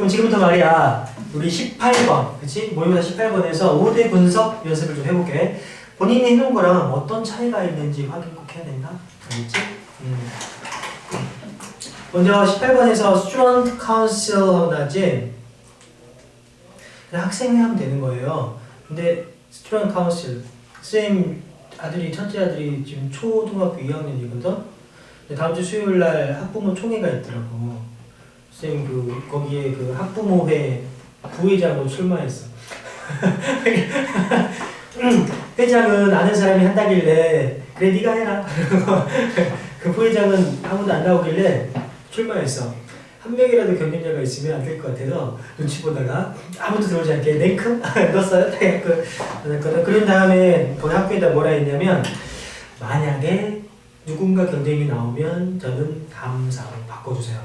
그럼 지금부터 말이야. 우리 18번 그치? 모의고사 18번에서 5대 분석 연습을 좀 해볼게. 본인이 해놓은 거랑 어떤 차이가 있는지 확인 꼭 해야 된다. 알겠지? 음. 먼저 18번에서 Student Council 하고 나지? 학생회 하면 되는 거예요. 근데 Student Council 쌤 아들이 첫째 아들이 지금 초등학교 2학년이거든? 근데 다음 주 수요일 날 학부모 총회가 있더라고 쌤그 거기에 그 학부모회 부회장으로 출마했어. 회장은 아는 사람이 한다길래 그래 네가 해라. 그 부회장은 아무도 안 나오길래 출마했어. 한 명이라도 경쟁자가 있으면 안 될 것 같아서 눈치 보다가 아무도 들어오지 않게 냉큼 넣었어요. 그런 다음에 그 학교에다 뭐라 했냐면 만약에 누군가 경쟁이 나오면 저는 감사로 바꿔주세요.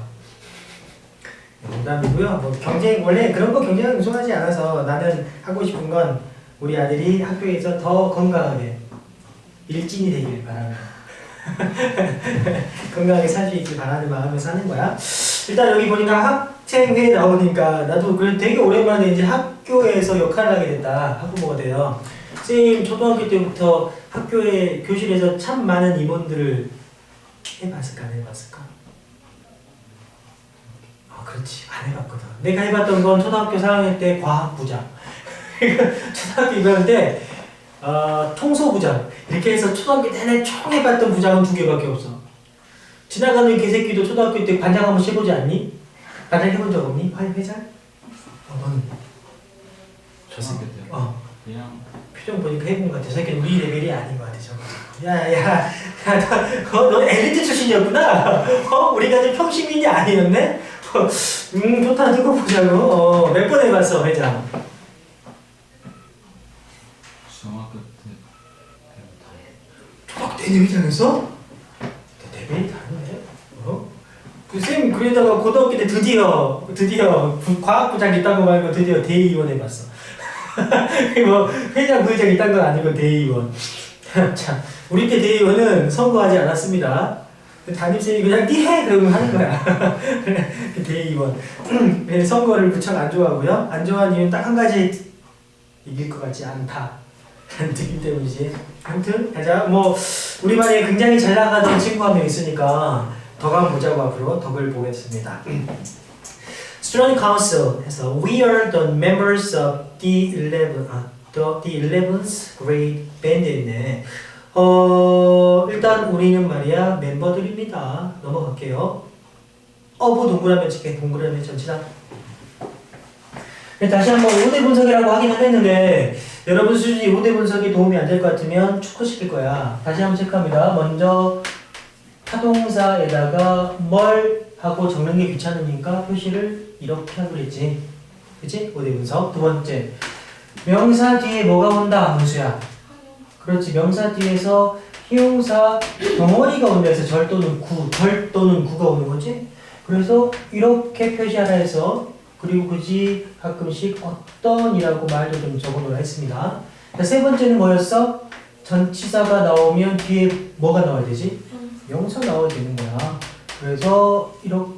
농담이고요. 뭐 경쟁 원래 그런 거 경쟁을 우선하지 않아서 나는 하고 싶은 건 우리 아들이 학교에서 더 건강하게 일진이 되길 바라며 건강하게 살 수 있길 바라는 마음에 사는 거야. 일단 여기 보니까 학생회 나오니까 나도 그래 되게 오랜만에 이제 학교에서 역할을 하게 됐다. 학부모가 돼요. 선생님 초등학교 때부터 학교에 교실에서 참 많은 임원들을 해봤을까 안 해봤을까? 아 그렇지 안 해봤거든 내가 해봤던 건 초등학교 4학년 때 과학부장 초등학교 이거 때 어, 통소부장 이렇게 해서 초등학교 내내 총 해봤던 부장은 두 개밖에 없어 지나가는 개새끼도 초등학교 때 반장 한번 해보지 않니? 반장 해본 적 없니? 화 회장? 어, 너는 잘생겼대요. 어 그냥 표정 보니까 해본 것 같아 새끼는 우리 레벨이 아닌 것 같아 저거 야야 너, 너 엘리트 출신이었구나 어? 우리가 좀 평시민이 아니었네? 어, 음 좋다 두고 보자고 어, 몇 번 해봤어 회장? 중학교 때 초등학교 때? 내 레벨이 다르네 어? 그쌤 그러다가 고등학교 때 드디어 드디어 부- 과학부장 있다고 말고 드디어 대의원 해봤어. 뭐 회장 부회장 있다는 건 아니고 대의원. 자 우리 때 대의원은 선거하지 않았습니다 담임쌤이 그냥 니해. 그러면 하는 거야. 그 대의원. 네, 선거를 무척 안 좋아하고요. 안 좋아하는 이유는 딱 한 가지 이길 것 같지 않다. 느낌 때문이지. 아무튼 가자. 뭐 우리 반에 굉장히 잘 나가던 친구 한 명 있으니까 덕을 보자고 앞으로 덕을 보겠습니다. Student Council 해서 We are the members of the 11 아, the, the 11th grade band에 있네 어 일단 우리는 말이야 멤버들입니다. 넘어갈게요. 어뭐 동그라미 칠게 동그라미 전치다 네, 다시 한번 5대 분석이라고 하기는 했는데 여러분 수준이 5대 분석이 도움이 안 될 것 같으면 축구시킬 거야. 다시 한번 체크합니다. 먼저 타동사에다가 뭘 하고 적는 게 귀찮으니까 표시를 이렇게 하고 그랬지. 그치? 5대 분석. 두 번째. 명사 뒤에 뭐가 온다 문수야 그렇지. 명사 뒤에서 희용사 덩어리가 온다 해서 절 또는 구, 절 또는 구가 오는 거지? 그래서 이렇게 표시하라 해서 그리고 굳이 가끔씩 어떤이라고 말도 좀 적어놓으라 했습니다. 자, 세 번째는 뭐였어? 전치사가 나오면 뒤에 뭐가 나와야 되지? 명사 나와야 되는 거야. 그래서 이렇게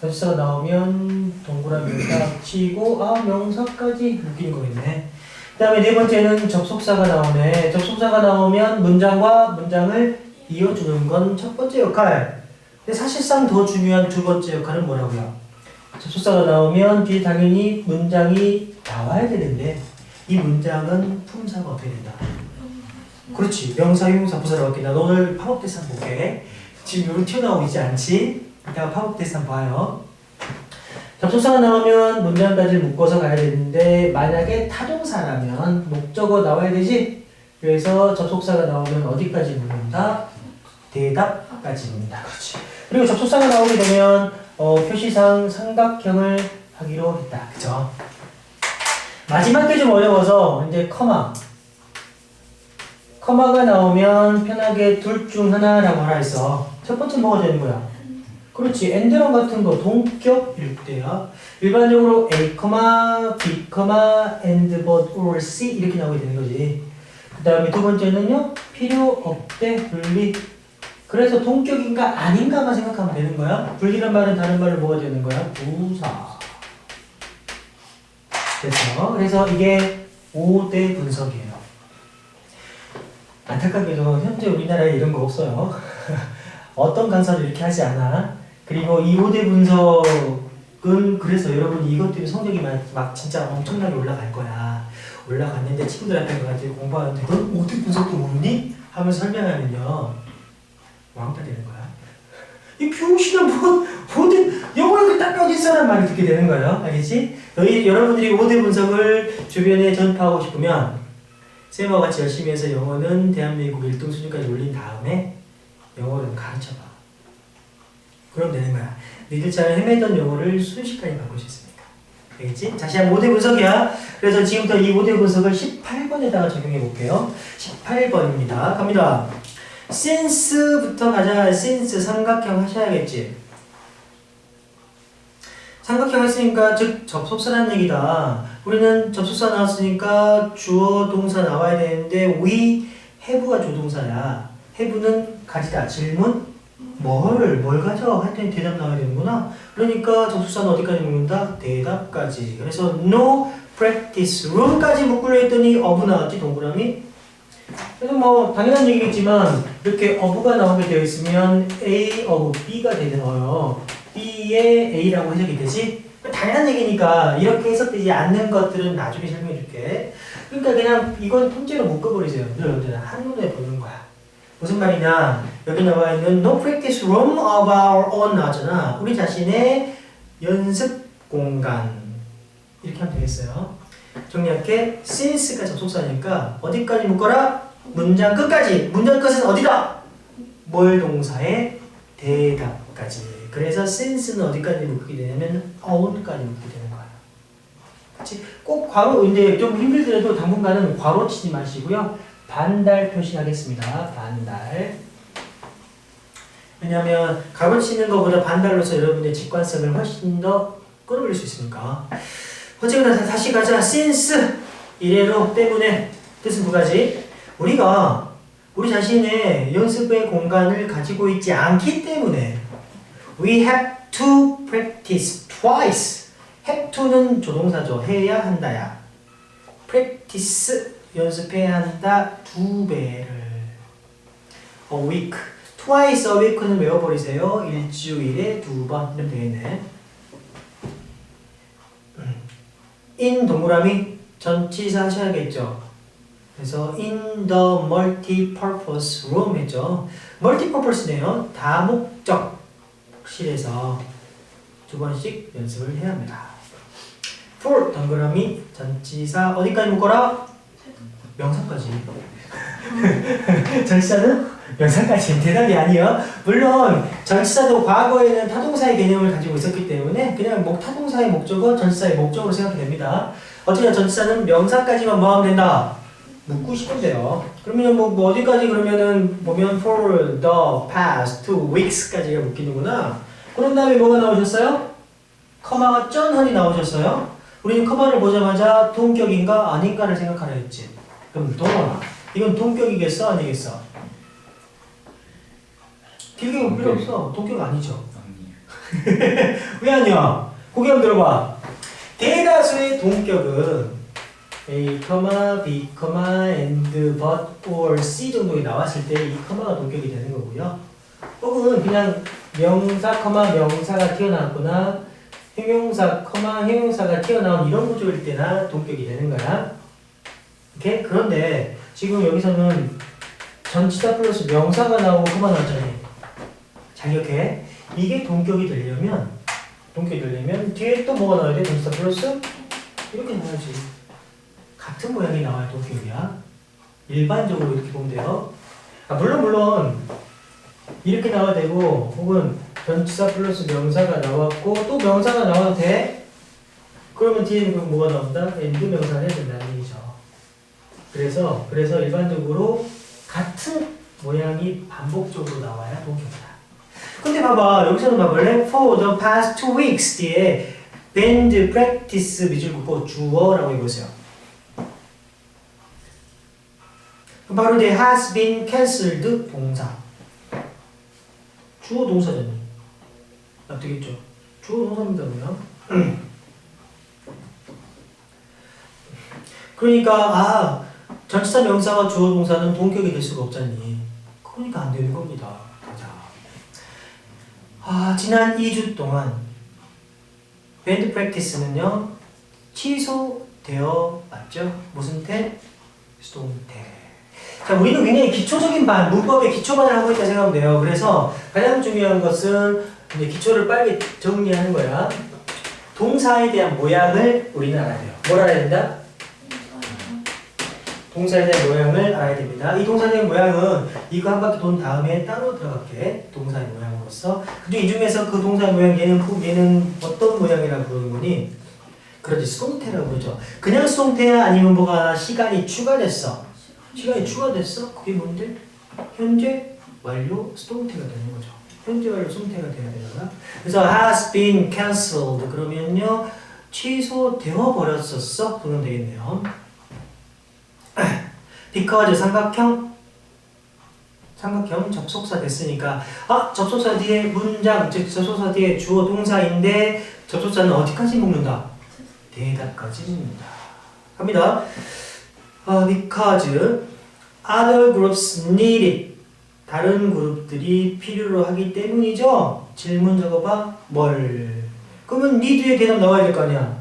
전치사가 나오면 동그라미 딱 치고 아 명사까지 묶이는 거겠네. 그 다음에 네 번째는 접속사가 나오네 접속사가 나오면 문장과 문장을 이어주는 건 첫 번째 역할 근데 사실상 더 중요한 두 번째 역할은 뭐라고요? 접속사가 나오면 뒤에 당연히 문장이 나와야 되는데 이 문장은 품사가 어떻게 된다? 그렇지 명사, 부사로 바뀐다 너 오늘 한번 볼게 지금 요런 튀어나오고 있지 않지? 이따가 한번 봐요 접속사가 나오면 문장까지 묶어서 가야 되는데 만약에 타동사라면 목적어 나와야 되지? 그래서 접속사가 나오면 어디까지 묶는다? 대답까지 묶는다 그렇지 그리고 접속사가 나오게 되면 어, 표시상 삼각형을 하기로 했다 그죠? 마지막 게 좀 어려워서 이제 커마 커마가 나오면 편하게 둘 중 하나라고 하라 했어 첫 번째 뭐가 되는 거야? 그렇지 엔드런 같은 거 동격일 때야 일반적으로 A, B, and, but, or, C 이렇게 나오게 되는 거지 그 다음에 두 번째는요 필요 없대 분리 그래서 동격인가 아닌가만 생각하면 되는 거야 분리란 말은 다른 말로 뭐가 되는 거야? 부사 됐어요. 그래서 이게 5대 분석이에요. 안타깝게도 현재 우리나라에 이런 거 없어요. 어떤 강사도 이렇게 하지 않아. 그리고 이 5대 분석은 그래서 여러분 이것 때문에 성적이 막, 막 진짜 엄청나게 올라갈 거야. 올라갔는데 친구들한테 가가지고 공부하는데 넌 5대 분석도 모르니? 하면서 설명하면요. 왕따 되는 거야. 이 병신아 뭐, 뭐든 영어를 그딱 어딨어란 말이 듣게 되는 거예요. 알겠지? 너희, 여러분들이 5대 분석을 주변에 전파하고 싶으면 쌤과 같이 열심히 해서 영어는 대한민국 1등 수준까지 올린 다음에 영어를 가르쳐봐. 그럼 되는 거야. 니들처럼 헤매던 영어를 순식간에 있으니까. 알겠지? 다시 한 5대 분석이야. 그래서 지금부터 이 5대 분석을 18번에다가 적용해 볼게요. 18번입니다. 갑니다. since부터 가자. since 삼각형 하셔야겠지. 삼각형 했으니까 즉 접속사라는 얘기다. 우리는 접속사 나왔으니까 주어 동사 나와야 되는데 we have가 조동사야. have는 가지다. 질문 뭘, 뭘 가져? 하여튼 대답 나와야 되는구나. 그러니까 접속사는 어디까지 묶는다? 대답까지. 그래서 no practice room까지 묶으려 했더니 어부 나왔지 동그라미. 그래서 뭐 당연한 얘기겠지만 이렇게 어부가 나오게 되어 있으면 A of B가 되어요. B의 A라고 해석이 되지? 당연한 얘기니까 이렇게 해석되지 않는 것들은 나중에 설명해 줄게. 그러니까 그냥 이건 통째로 묶어버리세요. 여러분들 한눈에 보는 거야. 무슨 말이냐? 여기 나와 있는 no practice room of our own 나왔잖아. 우리 자신의 연습 공간 이렇게 하면 되겠어요. 정리할게. since가 접속사니까 어디까지 묶어라? 문장 끝까지. 문장 끝은 어디다? 뭘 동사의 대답까지. 그래서 since는 어디까지 묶게 되냐면 own까지 묶게 되는 거야. 그렇지? 꼭 괄호 이제 좀 힘들더라도 당분간은 괄호 치지 마시고요. 반달 표시하겠습니다. 반달. 왜냐하면 괄호 치는 것보다 반달로서 여러분의 직관성을 훨씬 더 끌어올릴 수 있으니까. 어쨌거나 다- 다시 가자. since 이래로 때문에 뜻은 두 가지. 우리가 우리 자신의 연습의 공간을 가지고 있지 않기 때문에 we have to practice twice. have to는 조동사죠. 해야 한다야. practice 연습해야 한다 두 배를. a week. twice a week는 외워버리세요. 일주일에 두 번. 이러면 되겠네. in 동그라미 전치사 하셔야겠죠. 그래서 in the multi-purpose room 했죠. multi-purpose네요. 다목적실에서 두 번씩 연습을 해야 합니다. for 동그라미 전치사 어디까지 묶어라? 명사까지. 전치사는 명사까지 대답이 아니요. 물론 전치사도 과거에는 타동사의 개념을 가지고 있었기 때문에 그냥 목 타동사의 목적어 전치사의 목적으로 생각이 됩니다. 어떻게 전치사는 명사까지만 뭐하면 된다? 묻고 싶은데요. 그러면 뭐, 뭐 어디까지 그러면은 보면 for the past two weeks까지가 묶이는구나. 그런 다음에 뭐가 나오셨어요? 커마가 쩐하니 나오셨어요. 우리는 커마를 보자마자 동격인가 아닌가를 생각하려 했지. 그럼 동원아, 이건 동격이겠어 아니겠어? 길게 볼 필요 없어. 동격 아니죠. 아니. 왜 아니야? 고개 한번 들어봐. 대다수의 동격은 A, B, and, but, or, C 정도에 나왔을 때 이 커마가 동격이 되는 거고요. 혹은 그냥 명사, 커마, 명사가 튀어나왔거나 형용사, 커마, 형용사가 튀어나온 이런 구조일 때나 동격이 되는 거야. 오케이? 그런데 지금 여기서는 전치사 플러스 명사가 나오고 커마 나왔잖아요. 잘 기억해. 이게 동격이 되려면 동격이 되려면 뒤에 또 뭐가 나와야 돼? 전치사 플러스 이렇게 나와야지. 같은 모양이 나와야 동격이야. 일반적으로 이렇게 보면 돼요. 아, 물론 물론 이렇게 나와야 되고 혹은 전치사 플러스 명사가 나왔고 또 명사가 나와도 돼. 그러면 뒤에 그럼 뭐가 나온다? 엔드 명사를 해야 된다는 얘기죠. 그래서 그래서 일반적으로 같은 모양이 반복적으로 나와야 동격이다. 근데 봐봐 여기서는 봐볼래? For the past two weeks 뒤에 band practice 긋고 주어라고 해보세요. 바로 뒤에 has been cancelled 동사. 주어 동사잖니. 납득했죠? 주어 동사입니다 그러면. 그러니까 아 전치사 명사와 주어 동사는 동격이 될 수가 없잖니. 그러니까 안 되는 겁니다. 자, 아 지난 2주 동안 밴드 프랙티스는요 취소되어 맞죠? 무슨 태? 수동태. 자, 우리는 굉장히 기초적인 반, 문법의 기초반을 하고 있다 생각하면 돼요. 그래서 가장 중요한 것은 이제 기초를 빨리 정리하는 거야. 동사에 대한 모양을 우리는 알아야 돼요. 뭘 알아야 된다? 동사에 대한 모양을 알아야 됩니다. 이 동사에 대한 모양은 이거 한 바퀴 돈 다음에 따로 들어갈게. 동사의 모양으로서. 근데 이 중에서 그 동사의 모양 얘는 후- 얘는 어떤 모양이라고 부르는 거니? 그렇지 수동태라고 그러죠. 그냥 수동태야 아니면 뭐가 시간이 추가됐어. 시간이 추가됐어? 그게 뭔데? 현재 완료 수동태가 되는 거죠. 현재 완료 수동태가 돼야 되잖아. 그래서 has been cancelled 그러면요 취소되어 버렸었어 그러면 되겠네요. because 삼각형 삼각형 접속사 됐으니까 아 접속사 뒤에 문장 즉 접속사 뒤에 주어 동사인데 접속사는 어디까지 묶는다? 대답까지 묶는다. 갑니다. 어, because other groups need it. 다른 그룹들이 필요로 하기 때문이죠. 질문 적어봐. 뭘? 그러면 need의 대답 나와야 될 거 아니야.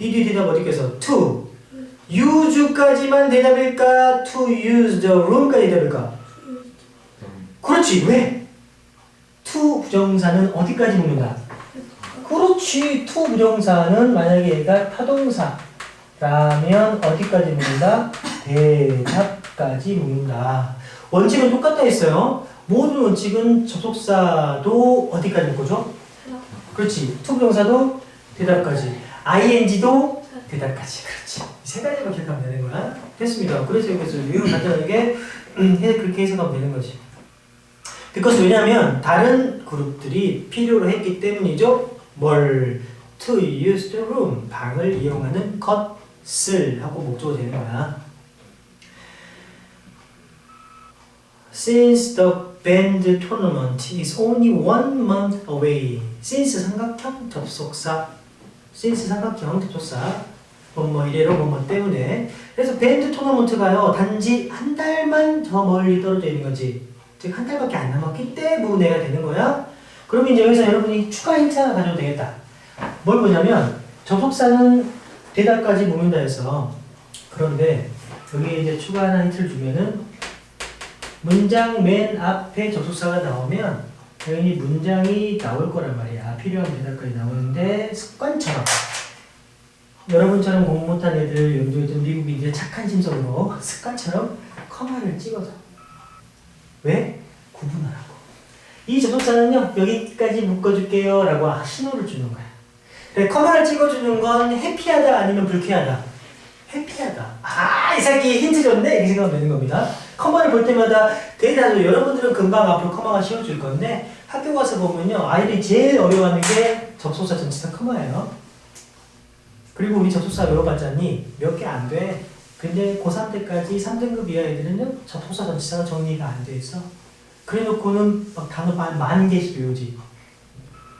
need의 대답 어디 께서? to. use까지만 대답일까? to use the room까지 대답일까? 그렇지. 왜? to 부정사는 어디까지 묶는다? 그렇지. to 부정사는 만약에 얘가 타동사라면 어디까지 묶는다? 대답까지 묶는다. 원칙은 똑같다 했어요. 모든 원칙은 접속사도 어디까지 묶어줘? 그렇지. to 부정사도 대답까지. ing도 대답까지. 그렇지. 이세 가지만 기억하면 되는 거야. 됐습니다. 그래서 여기서 유형 간단하게 그렇게 해석하면 되는 거지. because 왜냐하면 다른 그룹들이 필요로 했기 때문이죠. 뭘 to use the room 방을 이용하는 것을 하고 목적어 되는 거야. Since the band tournament is only one month away. Since 삼각형 접속사. Since 삼각형 접속사. 뭐뭐 이래로 뭐뭐 때문에. 그래서 밴드 토너먼트가요 단지 한 달만 더 멀리 떨어져 있는 거지. 즉 한 달밖에 안 남았기 때문에가 되는 거야. 그러면 이제 여기서 여러분이 추가 힌트 하나 가져도 되겠다. 뭘 보냐면 접속사는 대답까지 묶는다 해서 그런데 여기 이제 추가 하나 힌트를 주면은 문장 맨 앞에 접속사가 나오면 당연히 문장이 나올 거란 말이야. 필요한 대답까지 나오는데 습관처럼 여러분처럼 공부 못한 애들 여기도 있던 미국인들 착한 심성으로 습관처럼 커마를 찍어서 왜? 구분하라고. 이 접속사는요 여기까지 묶어줄게요 라고 신호를 주는 거야. 그래, 커마를 찍어주는 건 해피하다 아니면 불쾌하다. 해피하다. 아 이 새끼 힌트 줬네 이렇게 생각하면 되는 겁니다. 커마를 볼 때마다 대다수 여러분들은 금방 앞으로 커마가 씌워줄 건데 학교 가서 보면요 아이들이 제일 어려워하는 게 접속사 전치사 커마예요. 그리고 우리 접속사 외워봤자니 몇 개 안 돼. 근데 고3 때까지 3등급 이하 애들은요 접속사 전치사가 정리가 안 돼 있어. 그래 놓고는 막 단어 만, 만 개씩 외우지.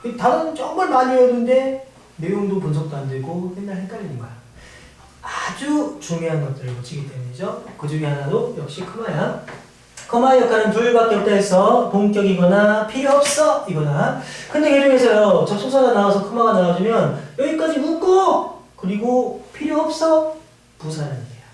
그 단어는 정말 많이 외우는데 내용도 분석도 안 되고 맨날 헷갈리는 거야. 아주 중요한 것들을 놓치기 때문이죠. 그 중에 하나도 역시 커마야. 커마의 역할은 둘밖에 없다 해서 본격이거나 필요 없어 이거나 근데 그 중에서요 접속사가 나와서 커마가 나와주면 여기까지 묶고 그리고 필요 없어 부사라는 얘기야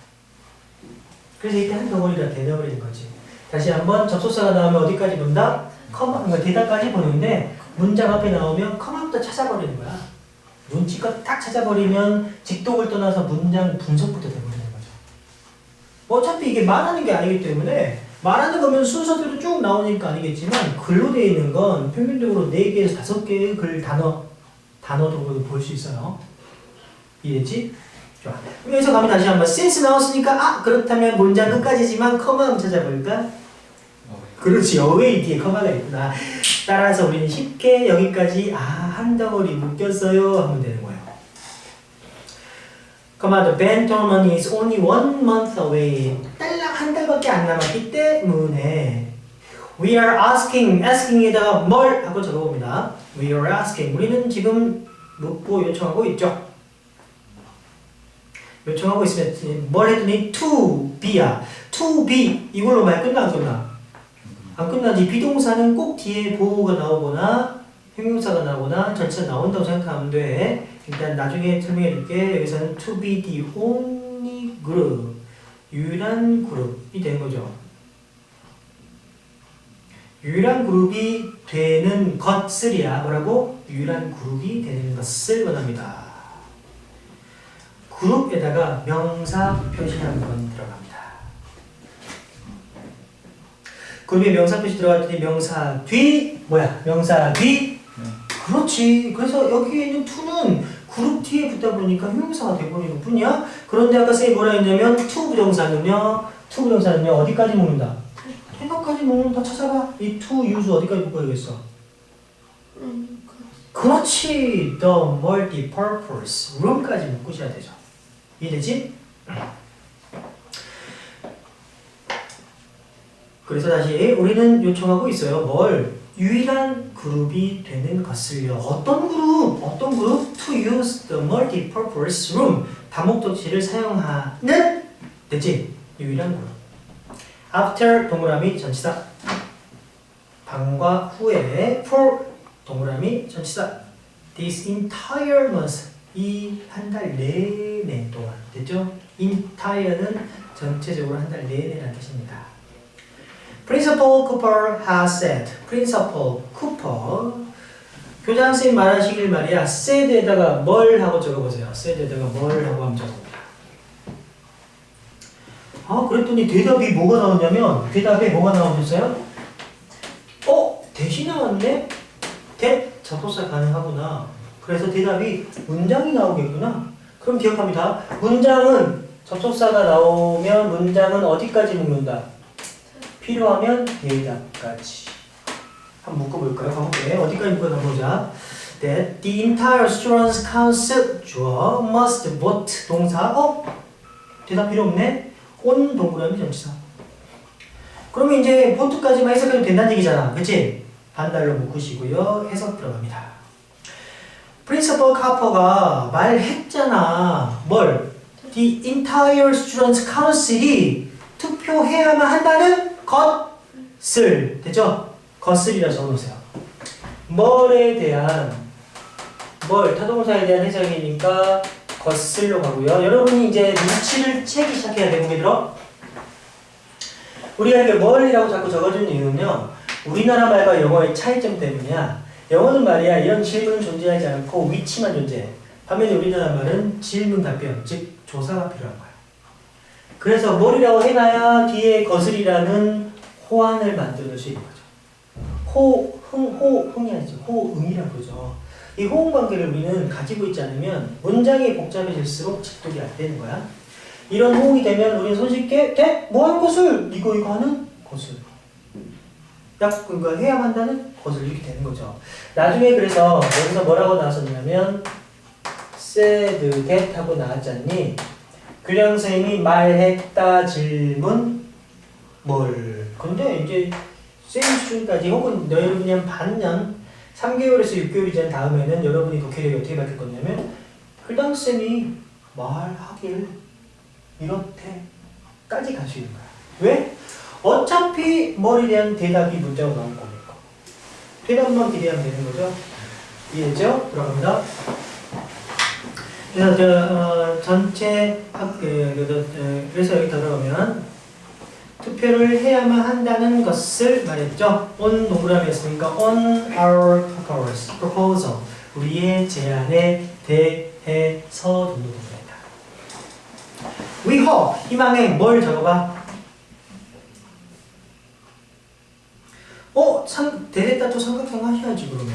그래서 이때 한 덩어리가 되어버리는 거지 다시 한번 접속사가 나오면 어디까지 본다? 커마 그러니까 대답까지 보는데 문장 앞에 나오면 커마부터 찾아버리는 거야 눈치껏 딱 찾아버리면 직독을 떠나서 문장 분석부터 돼버리는 거죠 어차피 이게 말하는 게 아니기 때문에 말하는 거면 순서대로 쭉 나오니까 아니겠지만 글로 되어 있는 건 평균적으로 4개에서 5개의 글 단어 단어 정도 볼수 있어요. 이해했지? 좋아. 여기서 가면 다시 한번 since 나왔으니까 아 그렇다면 문장 끝까지지만 커마 찾아볼까? 그렇지 away 뒤에 커마가 있구나. 따라서 우리는 쉽게 여기까지 아한 덩어리 묶였어요 하면 되는 거예요. 커마 the band tournament is only one month away. 딸랑 한 달밖에 안 남았기 때문에 we are asking, asking에다가 뭘 하고 적어봅니다. we are asking. 우리는 지금 묻고 요청하고 있죠. 요청하고 있으면 뭘 했더니 to be야. to be 이걸로 말 끝나 안 끝나? 안 끝나지. 비동사는 꼭 뒤에 보호가 나오거나 형용사가 나오거나 전체가 나온다고 생각하면 돼. 일단 나중에 설명해 줄게. 여기서는 to be the only group. 유일한 그룹이 되는 거죠. 유일한 그룹이 되는 것을이야. 뭐라고? 유일한 그룹이 되는 것을 원합니다. 그룹에다가 명사 표시 한번 들어갑니다. 그룹에 명사 표시 들어갔더니 명사 뒤 뭐야? 명사 뒤 네. 그렇지. 그래서 여기에 있는 to는 그룹 뒤에 붙다 보니까 형용사가 돼버리는 뿐이야. 그런데 아까 쌤이 뭐라 했냐면 to 부정사는요. to 부정사는요. 어디까지 묶는다? 태도까지 묶는다. 찾아봐. 이 to use 어디까지 묶어야겠어? 그렇지. The multi-purpose room까지 묶으셔야 되죠. 이해되지? 그래서 다시 우리는 요청하고 있어요. 뭘? 유일한 그룹이 되는 것을요. 어떤 그룹? 어떤 그룹? To use the multi-purpose room. 다목적지를 사용하는 되지? 유일한 그룹. After 동그라미 전치사. 방과 후에 for 동그라미 전치사. This entire month. 이 한 달 내내 동안. 됐죠? Entire는 전체적으로 한 달 내내라는 뜻입니다. Principal Cooper has said. Principal Cooper. 교장 선생님 말하시길 말이야. said에다가 뭘 하고 적어보세요. said에다가 뭘 하고 한번 적어봅니다. 아, 그랬더니 대답이 뭐가 나오냐면 대답에 뭐가 나오셨어요? 어? 대시 나왔네? 대? 접속사 가능하구나. 그래서 대답이 문장이 나오겠구나. 그럼 기억합니다. 문장은 접속사가 나오면 문장은 어디까지 묶는다? 필요하면 대답까지. 한번 묶어볼까요? 가볼게. 어디까지 묶어나 보자. The entire students council 주어 must vote 동사 어? 대답 필요 없네. on 동그라미 전치사. 그러면 이제 vote까지만 해석하면 된다는 얘기잖아. 그치? 반달로 묶으시고요. 해석 들어갑니다. 프린시퍼 카퍼가 말했잖아. 뭘? The entire students council이 투표해야만 한다는 것을 됐죠? 것을이라 적어놓으세요. 뭘에 대한 뭘 타동사에 대한 해석이니까 것을로 가고요. 여러분이 이제 눈치를 채기 시작해야 돼. 보게 들어. 우리가 이렇게 뭘이라고 자꾸 적어준 이유는요. 우리나라 말과 영어의 차이점 때문이야. 영어는 말이야 이런 질문은 존재하지 않고 위치만 존재해. 반면에 우리나라 말은 질문 답변, 즉 조사가 필요한 거야. 그래서 뭘이라고 해놔야 뒤에 거슬이라는 호환을 만들어낼 수 있는 거죠. 호, 흥, 호, 흥이 아니죠. 호응이라고 그러죠. 이 호응 관계를 우리는 가지고 있지 않으면 문장이 복잡해질수록 습득이 안 되는 거야. 이런 호응이 되면 우리는 손쉽게 돼? 뭐 하는 것을? 이거 이거 하는 것을. 약 그러니까 해야 한다는 것을 이렇게 되는 거죠. 나중에 그래서 여기서 뭐라고 나왔었냐면 said that 하고 나왔잖니. 교장 선생님이 말했다 질문 뭘. 근데 이제 쌤 수준까지 혹은 여러분이 한 반년 3개월에서 6개월이 지난 다음에는 여러분이 독해력이 어떻게 바뀔 거냐면 흘당 쌤이 말하길 이렇게까지 갈 수 있는 거야. 왜? 어차피 머리에 대한 대답이 문자로 나올 거니까. 대답만 기대하면 되는 거죠. 이해했죠? 들어갑니다. 그래서 저 어, 전체 학 그, 그, 그, 그래서 여기 들어가면 투표를 해야만 한다는 것을 말했죠. on 동그라미였으니까 on our proposal, proposal 우리의 제안에 대해서 정도 동그라미다. We hope 희망에 뭘 적어봐? 어? 삼, 대대따 삼각형 하셔야지 그러면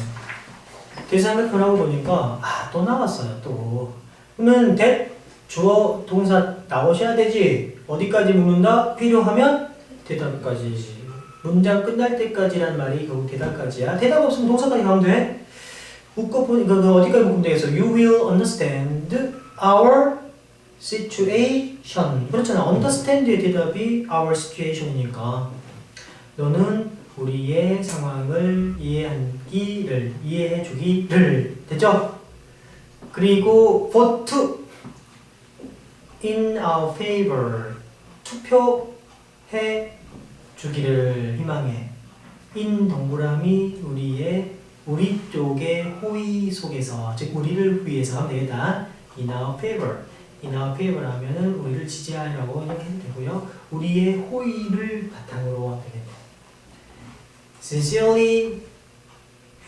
대삼각형 하고 보니까 아 또 나왔어요 또 그러면 대 주어 동사 나오셔야 되지. 어디까지 묶는다? 필요하면 대답까지 문장 끝날 때까지란 말이 결국 대답까지야. 대답 없으면 동사까지 가면 돼. 묶어보니까 그 어디까지 묶으면 되겠어? You will understand our situation. 그렇잖아. understand의 대답이 our situation이니까. 너는 우리의 상황을 이해하기를 이해해 주기를. 됐죠? 그리고 vote in our favor 투표해 주기를 희망해. in 동그라미 우리의 우리 쪽의 호의 속에서 즉 우리를 위해서 하면 되겠다. in our favor. in our favor 하면은 우리를 지지하라고 이렇게 해도 되고요. 우리의 호의를 바탕으로 되겠네 sincerely.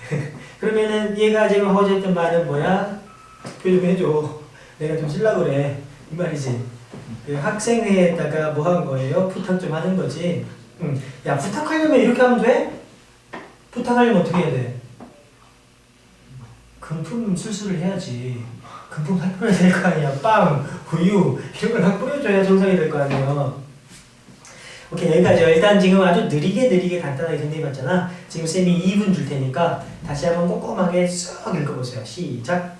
그러면은 얘가 지금 하고자 했던 말은 뭐야? 표좀 해줘. 내가 좀 실라 그래. 이 말이지. 그 학생회에다가 뭐 한 거예요? 부탁 좀 하는 거지? 응. 야 부탁하려면 이렇게 하면 돼? 부탁하려면 어떻게 해야 돼? 금품 술수를 해야지. 금품 할 뿌려야 될 거 아니야. 빵, 우유 이런 걸막 뿌려줘야 정상이 될 거 아니에요. 오케이 여기까지요 일단 지금 아주 느리게 느리게 간단하게 정리해봤잖아. 지금 쌤이 2분 줄 테니까 다시 한번 꼼꼼하게 쓱 읽어보세요. 시작